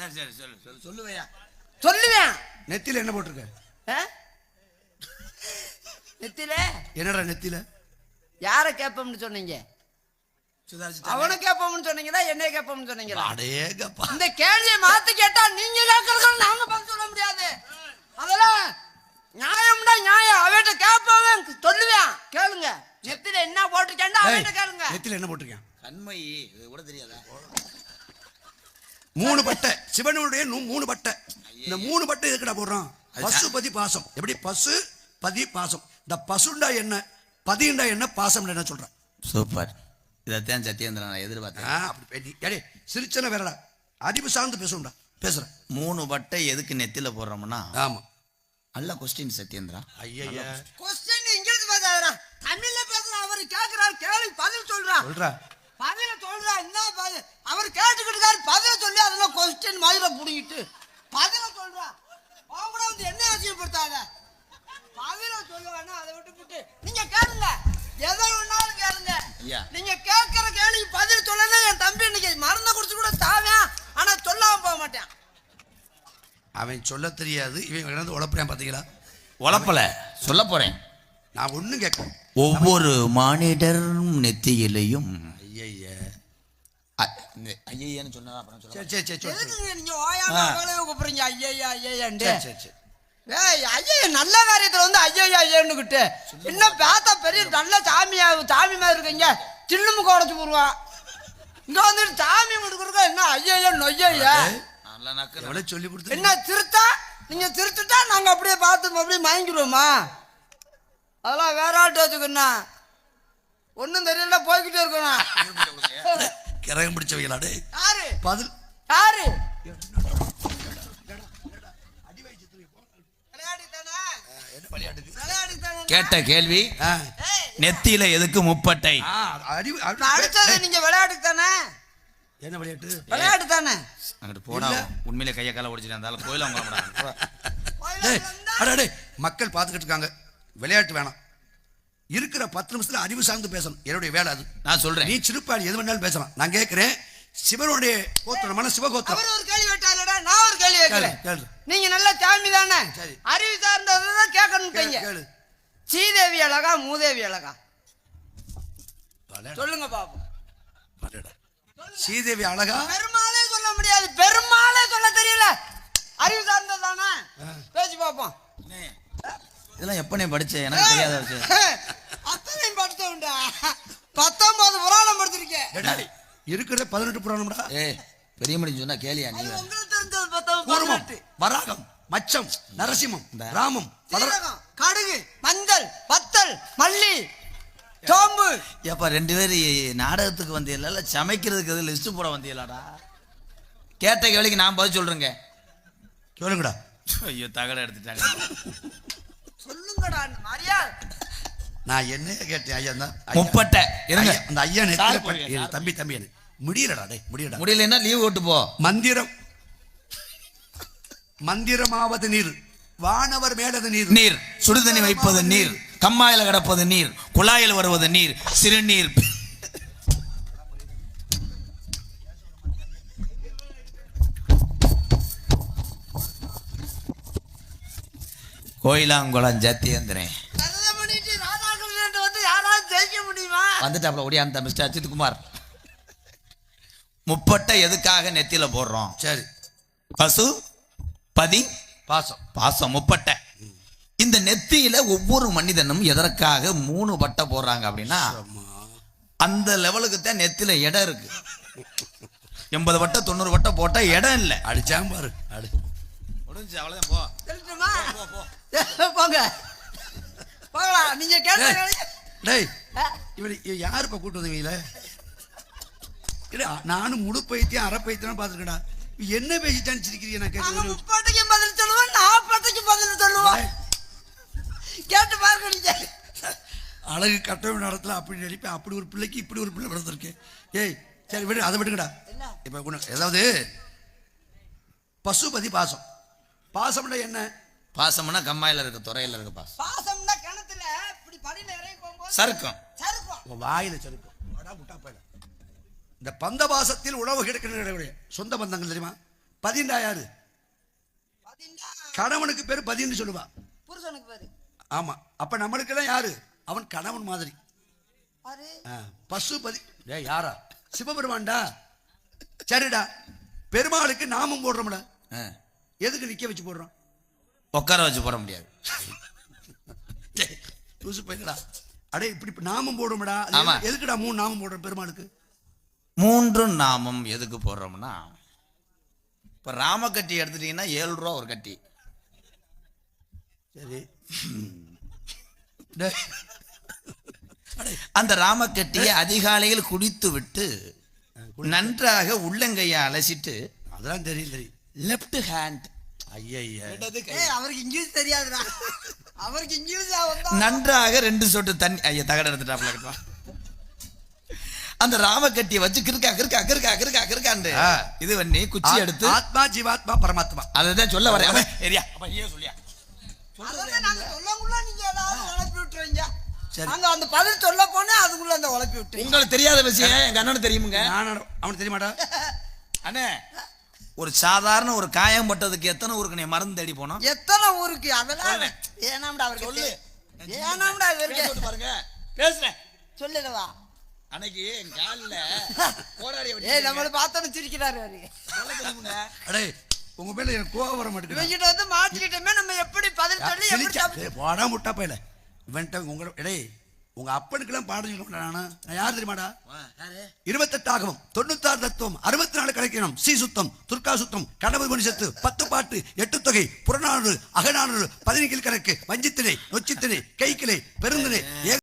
சரி சரி சொல்லு. சொல்லு சொல்லுவையா. சொல்லுவேன். நெத்தியில என்ன போட்டிருக்க? ஆ? நெத்தில என்னடா நெத்தியில? யார கேட்போம்னு சொன்னீங்க? அவனை கேட்போம்னு சொன்னீங்களா என்னைய கேட்போம்னு சொன்னீங்களா? அடேங்கப்பா இந்த கேள்வியை மாத்தி கேட்டா நீங்க கேட்கறது நாங்க பதில் சொல்ல முடியாது. அதெல்லாம் நியாயம்டா நியாயம். அவன்கிட்ட கேட்பவன். சொல்லுவேன். கேளுங்க. நெத்தில என்ன போட்டிருக்கேன்டா டேய், அவன்கிட்ட கேளுங்க. நெத்தியில என்ன போட்டிருக்கேன்? கண்மை இது கூட தெரியாதா? மூணு பட்டை. சிவனுடைய நூ- மூணு பட்டை. இந்த மூணு பட்டை எதுக்குடா போடுறோம் அது பசு பதி பாசம் எப்படி? பசு பதி பாசம் இந்த பசுண்டா என்ன? பதிண்டா என்ன? பாசம் என்ன சொல்றேன்? சூப்பர். இதைத்தான் சத்யேந்திரன் நான் எதிர்பார்த்தேன். அப்படி பேசி ஏடே சிரிச்சன வேறடா அறிவு சார்ந்து பேசும்டா பேசுறேன் மூணு பட்டை எதுக்கு நெத்தில போடுறோம்னா? ஆமா. நல்ல கொஸ்டின் சத்யேந்திரா. ஐயா கொஸ்டின் இங்கிலீஷ் பேசாதடா. தமிழ்ல பேசுற அவர் கேக்குறாரு கேள்வி பதில் சொல்றா. சொல்றா பதில சொல்றா என்ன பதில் அவர் கேட்டுக்கிட்டு இருக்காரு பதில சொல்லி கொஸ்டின் மயில புடிங்கிட்டு பதில சொல்றா. அவன் கூட வந்து என்ன ஆச்சரியப்படுத்தாத? பதில சொல்ல வேணா அதை விட்டு விட்டு நீங்க கேளுங்க. எதை வேணாலும் கேளுங்க. ஐயா. நீங்க கேட்கிற கேள்வி பதில் சொல்லணும் என் தம்பி இன்னைக்கு மருந்த குடிச்சு கூட தாவேன் ஆனா சொல்லாம போக மாட்டேன். அவன் சொல்ல தெரியாது. இவன் கிடந்து உழப்புறான் பாத்தீங்களா? உழப்பல சொல்ல போறேன். நான் ஒண்ணும் கேட்கணும் ஒவ்வொரு மானிடர் நெத்தியிலையும் ஐயா ஐயன்னு அப்புறம் சரி சரி சரி எதுக்குங்க நீங்க ஓயாம. அவளையும் கூப்பிடுறீங்க ஐயா ஐயாண்டு சரி சரி சரி. ஏய் ஐயா நல்ல காரியத்துல வந்து ஐயா ஐயாண்டுகிட்டு இன்னும் பார்த்தா பெரிய நல்ல சாமியா சாமி மாதிரி இருக்கீங்க. சில்லுமுக்கு உடச்சு போடுவான் இங்க வந்துட்டு சாமி கொடுக்குறக்க என்ன ஐயா நொய்யா எவ்வளவு சொல்லி கொடுத்து என்ன திருத்தா? நீங்க திருத்துட்டா நாங்க அப்படியே பார்த்து அப்படியே மயங்கிடுவோமா? அதெல்லாம் வேற ஆட்டு வச்சுக்கண்ணா. ஒன்றும் தெரியல போய்கிட்டே இருக்கணும் கிரகம் பிடிச்சவங்களாடே யாரு? பதில். யாரு? கேட்ட கேள்வி நெத்தியில எதுக்கு முப்பட்டை? நீங்க விளையாட்டு தானே என்ன விளையாட்டு? விளையாட்டு தானே அங்கிட்டு போடா இல்ல. உண்மையிலே கையை கால ஒடிச்சிட்டு இருந்தாலும் கோயில மக்கள் பார்த்துக்கிட்டு இருக்காங்க. விளையாட்டு வேணாம். இருக்கிற பத்து நிமிஷத்துல அறிவு சார்ந்து பேசணும். என்னுடைய வேலை அது. நான் சொல்றேன். நீ சிறுப்பாடி எது வேணாலும் பேசலாம். நான் கேட்கிறேன் சிவனுடைய கோத்திரமான சிவகோத்திரம். அவர் ஒரு கேள்வி கேட்டாலடா நான் ஒரு கேள்வி கேட்கிறேன். நீங்க நல்ல சாமி தானே? சரி. அறிவு சார்ந்ததான் கேட்கணும். ஸ்ரீதேவி அழகா மூதேவி அழகா? சொல்லுங்க பாப்போம். ஸ்ரீதேவி அழகா? பெருமாளே சொல்ல முடியாது. பெருமாளே சொல்ல தெரியல. அறிவு சார்ந்தது தானே? பேசி பார்ப்போம் இதெல்லாம் எப்ப நீ படிச்ச? எனக்கு தெரியாத விஷயம். பத்தொன்பது புராணம் படிச்சிருக்கேன். டேய், டேய், இருக்கிற பதினெட்டு புராணம்டா. ஏய் பெரிய மணி சொன்னா கேளியா நீ கூர்மம் வராகம் மச்சம் நரசிம்மம் ராமம் கடுகு மஞ்சள் வத்தல் மல்லி சோம்பு. ஏப்பா ரெண்டு பேரும் நாடகத்துக்கு வந்தீங்களா சமைக்கிறதுக்கு எது லிஸ்ட் போட வந்தீங்களாடா கேட்ட கேள்விக்கு நான் பதில் சொல்றேங்க. சொல்லுங்கடா ஐயோ தகட எடுத்துட்டாங்க. சொல்லுங்கடா மரியா நான் என்ன கேட்டேன் ஐயா தான் முப்பட்டை இருங்க. அந்த ஐயா நெத்தியில. தம்பி தம்பி முடியலடா டேய் முடியலடா. முடியலன்னா லீவ் ஓட்டு போ. மந்திரம். மந்திரமாவது நீர். வானவர் மேலது நீர். நீர். சுடுதண்ணி வைப்பது நீர். கம்மாயில கிடப்பது நீர். குழாயில் வருவது நீர். சிறுநீர். கோயிலாங்குளம் ஜத்தியந்திரன். முடியுமா வந்துட்டாப்ல ஒடியாந்த மிஸ்டர் அஜித் குமார் முப்பட்டை எதுக்காக நெத்தியில போடுறோம்? சரி. பசு பதி பாசம். பாசம் முப்பட்டை. இந்த நெத்தியில ஒவ்வொரு மனிதனும் எதற்காக மூணு பட்டை போடுறாங்க அப்படின்னா அந்த லெவலுக்கு தான் நெத்தியில இடம் இருக்கு. எண்பது வட்டை தொண்ணூறு வட்டை போட்டா இடம் இல்லை. அடிச்சாம் பாரு அடி. முடிஞ்சு அவ்வளவுதான் போ. போங்க. போகலாம் நீங்க கேட்ட டேய், இவரு இவ யாரு இப்ப கூட்டு வந்தீங்களே இல்ல நானும் முழு பைத்தியம் அரை பைத்தியம் பார்த்துருக்கடா என்ன பேசிட்டான்னு சிரிக்கிறீங்க நான் கேட்க முப்பாட்டுக்கு பதில் சொல்லுவான் நாற்பதுக்கு பதில் சொல்லுவான். கேட்டு பாருங்க அழகு கட்டண இடத்துல அப்படி நடிப்பேன் அப்படி ஒரு பிள்ளைக்கு இப்படி ஒரு பிள்ளை பிறந்திருக்கேன் ஏய் சரி விடு அதை விடுங்கடா? இப்ப ஏதாவது பசுபதி பாசம். பாசம்னா என்ன? பாசம்னா கம்மாயில இருக்க துறையில இருக்க பாசம். பாசம்னா கிணத்துல இப்படி படியில இறங்கி போகும்போது சறுக்கம். உன் வாயில சறுக்கும் அடா முட்டா போயிட. இந்த பந்த பாசத்தில் உழவு கிடைக்கிற சொந்த பந்தங்கள் தெரியுமா? பதின்டா யாரு கணவனுக்கு பேரு பதின்னு சொல்லுவா. புருஷனுக்கு பேரு. ஆமா. அப்ப நம்மளுக்கெல்லாம் யாரு? அவன் கணவன் மாதிரி. பசுபதி டேய் யாரா? சிவபெருமான்டா? சரிடா. பெருமாளுக்கு நாமம் போடுறோம்ல. ஆ. எதுக்கு நிக்க வச்சு போடுறோம்? உட்கார வச்சு போட முடியாது. டேய், லூசு பையலடா அடே இப்படி இப்ப நாமம். எதுக்கு- எதுக்குடா மூணு நாமம் போடுறோம் பெருமாளுக்கு? மூன்று நாமம் எதுக்கு போடுறோம்னா இப்ப ராமக்கட்டி எடுத்துட்டீங்கன்னா ஏழு ரூபா ஒரு கட்டி. சரி. அந்த ராமக்கட்டியை அதிகாலையில் குடித்து. விட்டு நன்றாக உள்ளங்கையை அலசிட்டு அதெல்லாம் தெரியும் தெரியும். லெஃப்ட் ஹேண்ட் அவருக்கு இங்கிலீஷ் தெரியாதுடா. அவருக்கு இங்கிலீஷ் வந்தா நன்றாக ரெண்டு சொட்டு தண்ணி ஐயா தகட எடுத்துட்டாப்ல கட்டுவா அந்த ராமக்கட்டியை வச்சு கிறுக்கா கிறுக்கா கிறுக்கா கிறுக்கா கிறுக்காண்டு. ஆ. இது பண்ணி குச்சி எடுத்து ஆத்மா ஜீவாத்மா பரமாத்மா. அதை சொல்ல வரேன். அவன், ஏரியா அப்ப ஏன் சொல்லியா. அந்த பதில் சொல்ல போனே அதுக்குள்ள அந்த உழப்பி விட்டுறீங்க உங்களுக்கு தெரியாத விஷயம் எங்க அண்ணனுக்கு தெரியுமுங்க. நான் அவனுக்கு தெரியுமாடா? அண்ணே ஒரு சாதாரண ஒரு காயம் பட்டதுக்கு எத்தனை ஊருக்கு நீ மருந்து தேடி போனோம்? எத்தனை ஊருக்கு? அதெல்லாம். ஏனாம்டா அவருக்கு சொல்லு. ஏனாம்டா இவருக்கு பாருங்க. பேசுறேன். சொல்லிடவா அன்னைக்கு என் காலில் போராடி ஏய் நம்மள பார்த்தோன்னு சிரிக்கிறாரு அவரு அடே உங்க பேர்ல எனக்கு கோவம் வர மாட்டேங்குது. இவங்கிட்ட வந்து மாட்டிக்கிட்டோமே நம்ம எப்படி பதில் சொல்லி எப்படி போடா முட்டா பையல இவன்ட்ட உங்களோட டேய் உங்க அப்பனுக்கெல்லாம் பாடம் சொல்ல நான். யார் தெரியுமாடா? இருபத்தெட்டாகவும் தொண்ணூத்தாறு தத்துவம் அறுபத்தி நாலு கலைக்கணும். சி சுத்தம் துர்கா சுத்தம் கடவுள் மணிசத்து பத்து பாட்டு எட்டு தொகை புறநானூறு அகநானூறு பதினெக்கில் கணக்கு வஞ்சித்திணை நொச்சித்திணை கைக்கிளை பெருந்திணை ஏக